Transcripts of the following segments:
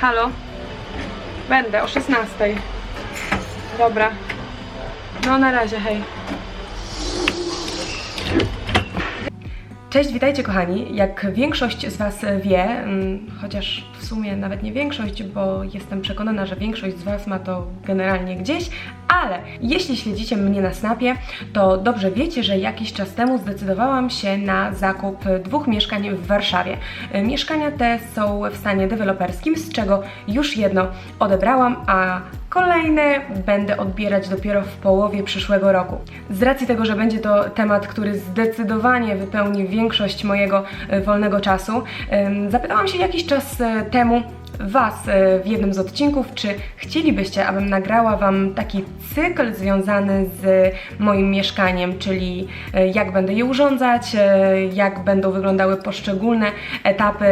Halo? Będę o 16. Dobra. No na razie, hej. Cześć, witajcie kochani. Jak większość z Was wie, mm, chociaż w sumie nawet nie większość, bo jestem przekonana, że większość z Was ma to generalnie gdzieś, ale jeśli śledzicie mnie na Snapie, to dobrze wiecie, że jakiś czas temu zdecydowałam się na zakup dwóch mieszkań w Warszawie. Mieszkania te są w stanie deweloperskim, z czego już jedno odebrałam, a Kolejne będę odbierać dopiero w połowie przyszłego roku. Z racji tego, że będzie to temat, który zdecydowanie wypełni większość mojego e, wolnego czasu, zapytałam się jakiś czas e, temu Was e, w jednym z odcinków, czy chcielibyście, abym nagrała Wam taki cykl związany z moim mieszkaniem, czyli e, jak będę je urządzać, e, jak będą wyglądały poszczególne etapy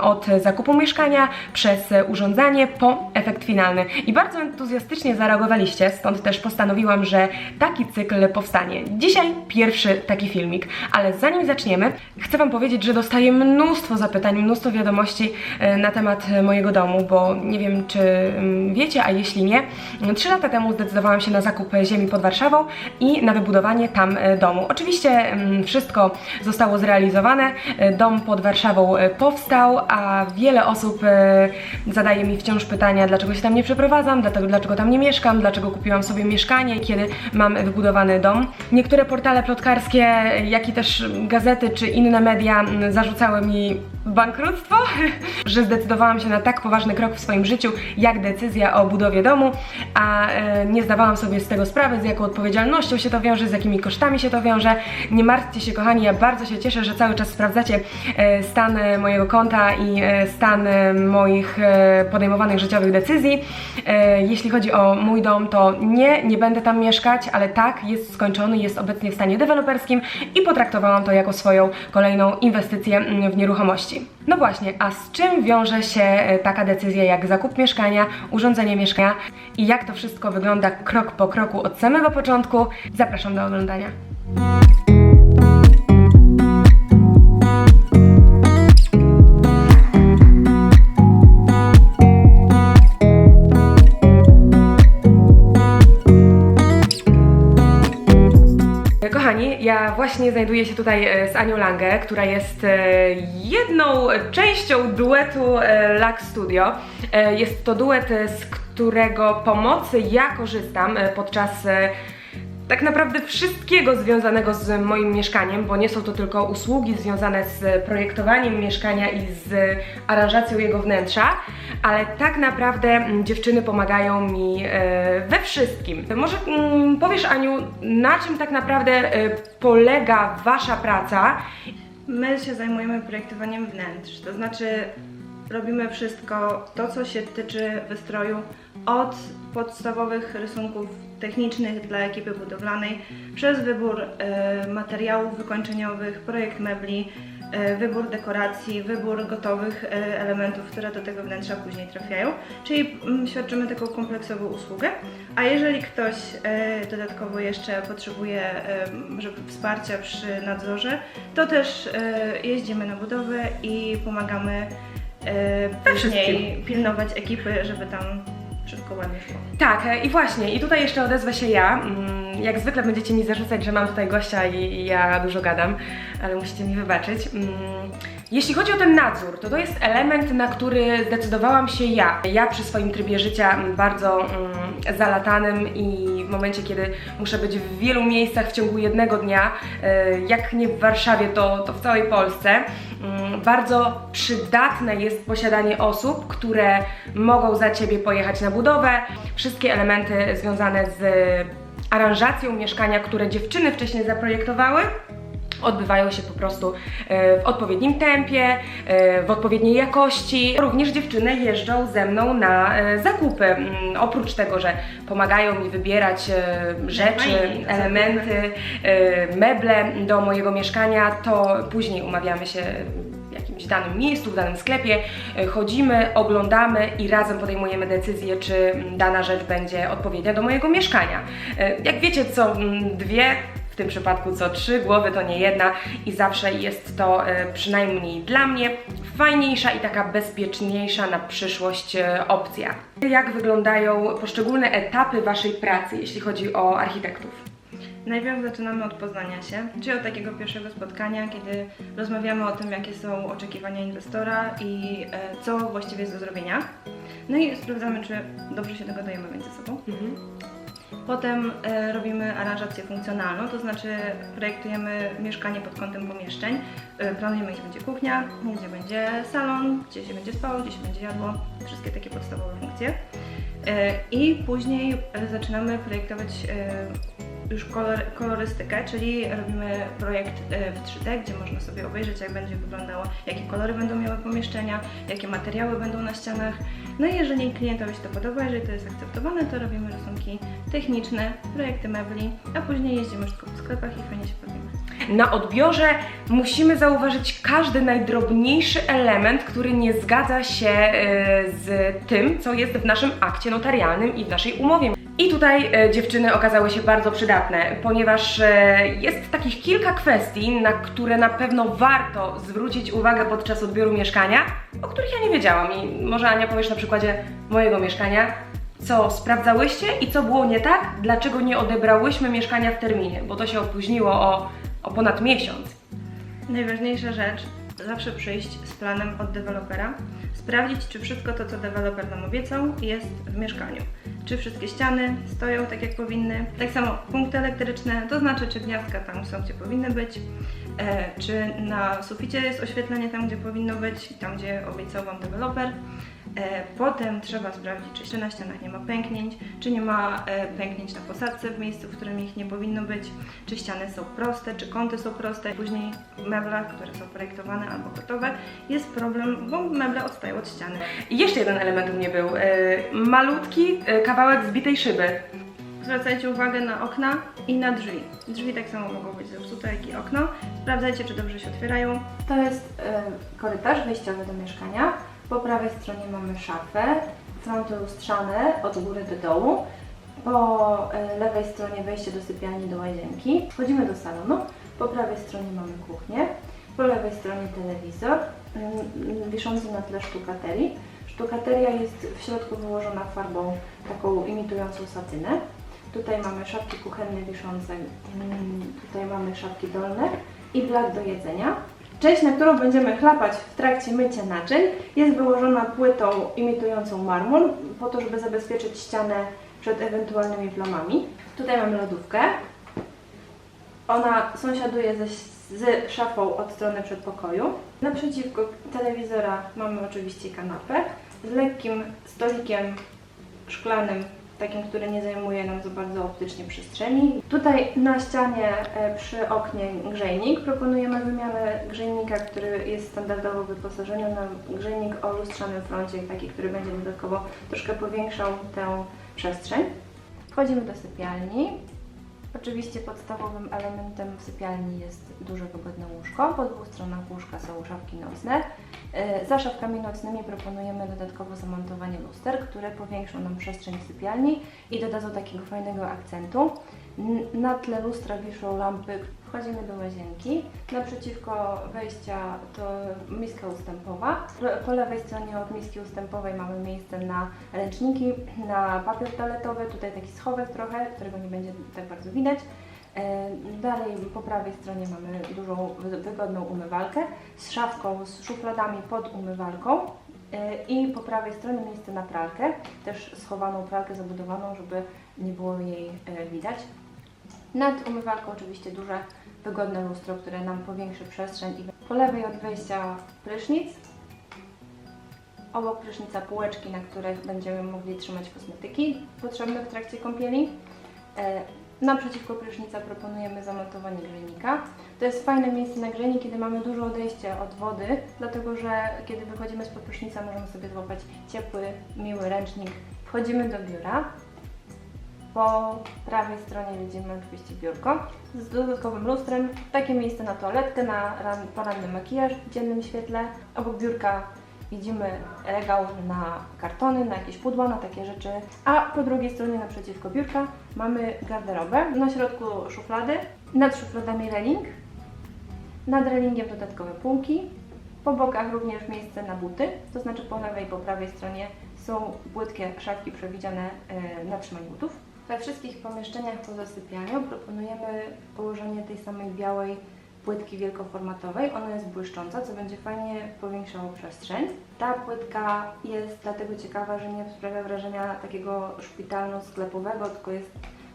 od zakupu mieszkania przez urządzanie po efekt finalny. I bardzo entuzjastycznie zareagowaliście, stąd też postanowiłam, że taki cykl powstanie. Dzisiaj pierwszy taki filmik, ale zanim zaczniemy, chcę Wam powiedzieć, że dostaję mnóstwo zapytań, mnóstwo wiadomości na temat mojego domu, bo nie wiem, czy mm, wiecie, a jeśli nie, trzy lata temu zdecydowałam się na zakup ziemi pod Warszawą i na wybudowanie tam e, domu. Oczywiście mm, wszystko zostało zrealizowane, e, dom pod Warszawą e, powstał, a wiele osób zadaje mi wciąż pytania, dlaczego się tam nie przeprowadzam, dlatego, dlaczego tam nie mieszkam, dlaczego kupiłam sobie mieszkanie, kiedy mam wybudowany dom. Niektóre portale plotkarskie, jak i też gazety czy inne media mm, zarzucały mi bankructwo, że zdecydowałam się na tak poważny krok w swoim życiu, jak decyzja o budowie domu, a e, nie zdawałam sobie z tego sprawy, z jaką odpowiedzialnością się to wiąże, z jakimi kosztami się to wiąże. Nie martwcie się, kochani, ja bardzo się cieszę, że cały czas sprawdzacie e, stan e, mojego konta i stan moich podejmowanych życiowych decyzji. Jeśli chodzi o mój dom, to nie, nie będę tam mieszkać, ale tak, jest skończony, jest obecnie w stanie deweloperskim i potraktowałam to jako swoją kolejną inwestycję mm, w nieruchomości. No właśnie, a z czym wiąże się e, taka decyzja jak zakup mieszkania, urządzenie mieszkania i jak to wszystko wygląda krok po kroku od samego początku? Zapraszam do oglądania. Właśnie znajduję się tutaj e, z Anią Lange, która jest e, jedną częścią duetu e, Lux Studio. Jest to duet, z którego pomocy ja korzystam podczas tak naprawdę wszystkiego związanego z moim mieszkaniem, bo nie są to tylko usługi związane z projektowaniem mieszkania i z aranżacją jego wnętrza, ale tak naprawdę mm, dziewczyny pomagają mi e, we wszystkim. Może mm, powiesz Aniu, na czym tak naprawdę e, polega Wasza praca? My się zajmujemy projektowaniem wnętrz, to znaczy robimy wszystko to, co się tyczy wystroju, od podstawowych rysunków technicznych dla ekipy budowlanej, przez wybór e, materiałów wykończeniowych, projekt mebli, e, wybór dekoracji, wybór gotowych e, elementów, które do tego wnętrza później trafiają. Czyli mm, świadczymy taką kompleksową usługę. A jeżeli ktoś dodatkowo jeszcze potrzebuje żeby wsparcia przy nadzorze, to też jeździmy na budowę i pomagamy później pilnować ekipy, żeby tam wszystko ładnie szło. Tak, e, i właśnie, i tutaj jeszcze odezwę się ja. Jak zwykle będziecie mi zarzucać, że mam tutaj gościa i ja dużo gadam, ale musicie mi wybaczyć. Mm, Jeśli chodzi o ten nadzór, to to jest element, na który zdecydowałam się ja. Ja przy swoim trybie życia bardzo mm, zalatanym i w momencie, kiedy muszę być w wielu miejscach w ciągu jednego dnia, e, jak nie w Warszawie, to, to w całej Polsce, mm, bardzo przydatne jest posiadanie osób, które mogą za Ciebie pojechać na budowę. Wszystkie elementy związane z aranżacją mieszkania, które dziewczyny wcześniej zaprojektowały, odbywają się po prostu e, w odpowiednim tempie, e, w odpowiedniej jakości. Również dziewczyny jeżdżą ze mną na e, zakupy. Mm, Oprócz tego, że pomagają mi wybierać rzeczy, elementy, meble do mojego mieszkania, to później umawiamy się jakimś danym miejscu, w danym sklepie, e, chodzimy, oglądamy i razem podejmujemy decyzję, czy mm, dana rzecz będzie odpowiednia do mojego mieszkania. E, Jak wiecie, co mm, dwie w tym przypadku co trzy głowy to nie jedna i zawsze jest to e, przynajmniej dla mnie fajniejsza i taka bezpieczniejsza na przyszłość opcja. Jak wyglądają poszczególne etapy Waszej pracy, jeśli chodzi o architektów? Najpierw zaczynamy od poznania się, czyli od takiego pierwszego spotkania, kiedy rozmawiamy o tym, jakie są oczekiwania inwestora i e, co właściwie jest do zrobienia. No i sprawdzamy, czy dobrze się dogadujemy między sobą. Potem e, robimy aranżację funkcjonalną, to znaczy projektujemy mieszkanie pod kątem pomieszczeń. E, planujemy, gdzie będzie kuchnia, gdzie będzie salon, gdzie się będzie spało, gdzie się będzie jadło, wszystkie takie podstawowe funkcje. I później zaczynamy projektować już kolor, kolorystykę, czyli robimy projekt e, w 3D, gdzie można sobie obejrzeć, jak będzie wyglądało, jakie kolory będą miały pomieszczenia, jakie materiały będą na ścianach. No i jeżeli klientowi się to podoba, jeżeli to jest akceptowane, to robimy rysunki techniczne, projekty mebli, a później jeździmy szybko po sklepach i fajnie się bawimy. Na odbiorze musimy zauważyć każdy najdrobniejszy element, który nie zgadza się e, z tym, co jest w naszym akcie notarialnym i w naszej umowie. I tutaj e, dziewczyny okazały się bardzo przydatne, ponieważ e, jest takich kilka kwestii, na które na pewno warto zwrócić uwagę podczas odbioru mieszkania, o których ja nie wiedziałam. I może Ania powiesz na przykładzie mojego mieszkania, co sprawdzałyście i co było nie tak, dlaczego nie odebrałyśmy mieszkania w terminie, bo to się opóźniło o, o ponad miesiąc. Najważniejsza rzecz, zawsze przyjść z planem od dewelopera, sprawdzić, czy wszystko to, co deweloper nam obiecał, jest w mieszkaniu. Czy wszystkie ściany stoją tak, jak powinny. Tak samo punkty elektryczne, to znaczy, czy gniazdka tam są, gdzie powinny być, e, czy na suficie jest oświetlenie tam, gdzie powinno być, tam, gdzie obiecał Wam deweloper. E, Potem trzeba sprawdzić, czy na ścianach nie ma pęknięć, czy nie ma e, pęknięć na posadce w miejscu, w którym ich nie powinno być, czy ściany są proste, czy kąty są proste. Później w meblach, które są projektowane albo gotowe, jest problem, bo meble odstają od ściany. I jeszcze jeden element u mnie był, e, malutki kawałek zbitej szyby. Zwracajcie uwagę na okna i na drzwi. Drzwi tak samo mogą być zepsute, jak i okno. Sprawdzajcie, czy dobrze się otwierają. To jest e, korytarz wyjściowy do mieszkania. Po prawej stronie mamy szafę, fronty lustrzane od góry do dołu. Po e, lewej stronie wejście do sypialni, do łazienki. Wchodzimy do salonu. Po prawej stronie mamy kuchnię. Po lewej stronie telewizor mm, wiszący na tle sztukaterii. Sztukateria jest w środku wyłożona farbą taką imitującą satynę. Tutaj mamy szafki kuchenne wiszące, mm, tutaj mamy szafki dolne i blak do jedzenia. Część, na którą będziemy chlapać w trakcie mycia naczyń, jest wyłożona płytą imitującą marmur, po to, żeby zabezpieczyć ścianę przed ewentualnymi plamami. Tutaj mamy lodówkę. Ona sąsiaduje ze, z szafą od strony przedpokoju. Naprzeciwko telewizora mamy oczywiście kanapę z lekkim stolikiem szklanym, takim, który nie zajmuje nam za bardzo optycznie przestrzeni. Tutaj na ścianie e, przy oknie grzejnik. Proponujemy wymianę grzejnika, który jest standardowo wyposażony na grzejnik o lustrzanym froncie, taki, który będzie dodatkowo troszkę powiększał tę przestrzeń. Wchodzimy do sypialni. Oczywiście podstawowym elementem w sypialni jest duże wygodne łóżko. Po dwóch stronach łóżka są szafki nocne. E, Za szafkami nocnymi proponujemy dodatkowo zamontowanie luster, które powiększą nam przestrzeń w sypialni i dodadzą takiego fajnego akcentu. Na tle lustra wiszą lampy. Wchodzimy do łazienki. Naprzeciwko wejścia to miska ustępowa. Po lewej stronie od miski ustępowej mamy miejsce na ręczniki, na papier toaletowy. Tutaj taki schowek trochę, którego nie będzie tak bardzo widać. E, Dalej po prawej stronie mamy dużą, wy- wygodną umywalkę z szafką, z szufladami pod umywalką. E, I po prawej stronie miejsce na pralkę, też schowaną pralkę zabudowaną, żeby nie było jej e, widać. Nad umywalką oczywiście duże, wygodne lustro, które nam powiększy przestrzeń. I po lewej od wejścia prysznic. Obok prysznica półeczki, na których będziemy mogli trzymać kosmetyki potrzebne w trakcie kąpieli. E, Naprzeciwko prysznica proponujemy zamontowanie grzejnika. To jest fajne miejsce na grzejnik, kiedy mamy duże odejście od wody, dlatego że kiedy wychodzimy spod prysznica możemy sobie złapać ciepły, miły ręcznik. Wchodzimy do biura. Po prawej stronie widzimy oczywiście biurko z dodatkowym lustrem. Takie miejsce na toaletkę, na ran, poranny makijaż w dziennym świetle. Obok biurka widzimy regał na kartony, na jakieś pudła, na takie rzeczy. A po drugiej stronie naprzeciwko biurka mamy garderobę. Na środku szuflady, nad szufladami reling. Nad relingiem dodatkowe półki. Po bokach również miejsce na buty, to znaczy po lewej i po prawej stronie są płytkie szafki przewidziane e, na trzymanie butów. We wszystkich pomieszczeniach poza sypialnią proponujemy położenie tej samej białej płytki wielkoformatowej. Ona jest błyszcząca, co będzie fajnie powiększało przestrzeń. Ta płytka jest dlatego ciekawa, że nie sprawia wrażenia takiego szpitalno-sklepowego, tylko jest,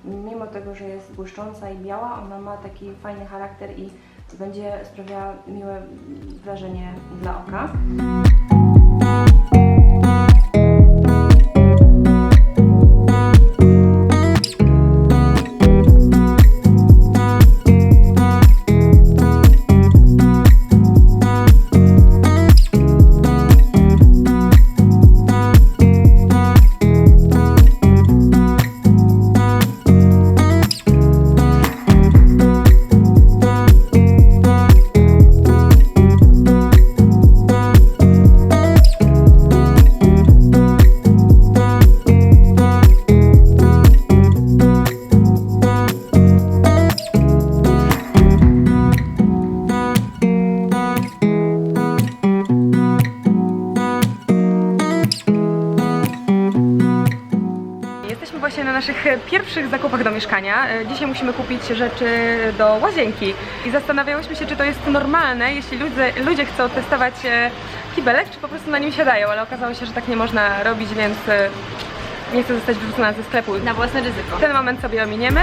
mimo tego, że jest błyszcząca i biała, ona ma taki fajny charakter i będzie sprawiała miłe wrażenie dla oka. Właśnie na naszych pierwszych zakupach do mieszkania. E, Dzisiaj musimy kupić rzeczy do łazienki i zastanawiałyśmy się, czy to jest normalne, jeśli ludzie, ludzie chcą testować e, kibelek, czy po prostu na nim siadają, ale okazało się, że tak nie można robić, więc e, nie chcę zostać wyrzucona ze sklepu. Na własne ryzyko. Ten moment sobie ominiemy.